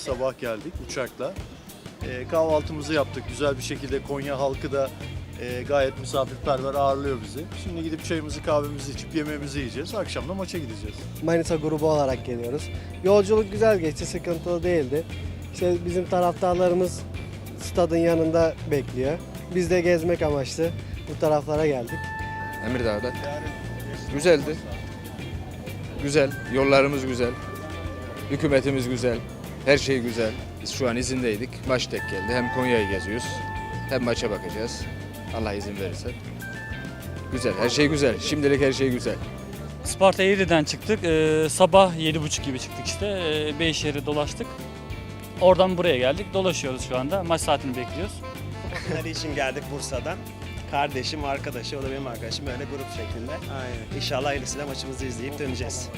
Sabah geldik uçakla. Ee, kahvaltımızı yaptık. Güzel bir şekilde Konya halkı da e, gayet misafirperver ağırlıyor bizi. Şimdi gidip çayımızı kahvemizi içip yemeğimizi yiyeceğiz. Akşam da maça gideceğiz. Manisa grubu olarak geliyoruz. Yolculuk güzel geçti, sıkıntılı değildi. İşte bizim taraftarlarımız stadın yanında bekliyor. Biz de gezmek amaçlı bu taraflara geldik. Emirdağ'da. Güzeldi. Güzel. Yollarımız güzel. Hükümetimiz güzel. Her şey güzel. Biz şu an izindeydik. Maç tek geldi. Hem Konya'yı geziyoruz. Hem maça bakacağız. Allah izin verirse. Güzel. Her şey güzel. Şimdilik her şey güzel. Sparta Eğri'den çıktık. Ee, sabah 7.30 gibi çıktık işte. Ee, Beyşehir'i dolaştık. Oradan buraya geldik. Dolaşıyoruz şu anda. Maç saatini bekliyoruz. finali için geldik Bursa'dan. Kardeşim, arkadaşı, o da benim arkadaşım böyle grup şeklinde. Aynen. İnşallah hayırlısıyla maçımızı izleyip döneceğiz.